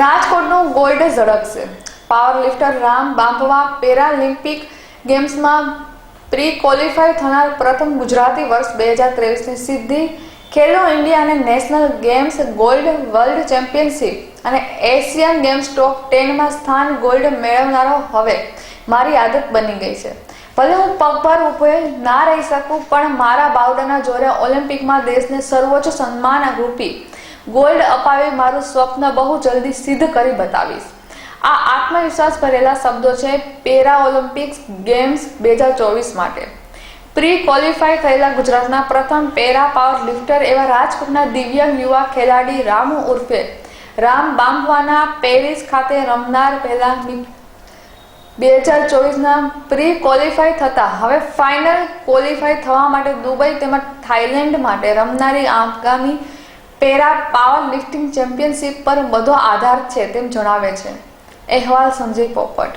રાજકોટનું gold ઝડપશે power lifter Ram Bambhava Paralympic ગેમ્સમાં pre qualify થનાર પ્રથમ ગુજરાતી વર્ષ બે હજાર ત્રેવીસની સિદ્ધિ. ખેલો ઇન્ડિયા અને national games gold world championship અને એશિયન ગેમ્સ ટોપ ટેનમાં સ્થાન ગોલ્ડ મેળવનારો હવે મારી આદત બની ગઈ છે. ભલે હું પગભર ઊભે ના રહી શકું, પણ મારા બાવડાના જોરે ઓલિમ્પિકમાં દેશને સર્વોચ્ચ સન્માન રૂપી ગોલ્ડ અપાવી મારું સ્વપ્ન બહુ જલ્દી સિદ્ધ કરી બતાવીશ. આ આત્મવિશ્વાસ ભરેલા શબ્દો છે પેરા ઓલિમ્પિક્સ ગેમ્સ બે હજાર ચોવીસ માટે. પ્રી ક્વોલિફાય થયેલા ગુજરાતના પ્રથમ પેરા પાવર લિફ્ટર એવા રાજકોટના દિવ્યાંગ યુવા ખેલાડી રામુ ઉર્ફે રામ બામ્બવાના પેરિસ ખાતે રમનાર પહેલા બે હજાર ચોવીસના પ્રી ક્વોલિફાય થતા. હવે ફાઇનલ ક્વોલિફાય થવા માટે દુબઈ તેમજ થાઇલેન્ડ માટે રમનારી આગામી પેરા પાવર લિફ્ટિંગ ચેમ્પિયનશિપ પર બધો આધાર છે તેમ જણાવે છે. અહેવાલ સંજય પોપટ.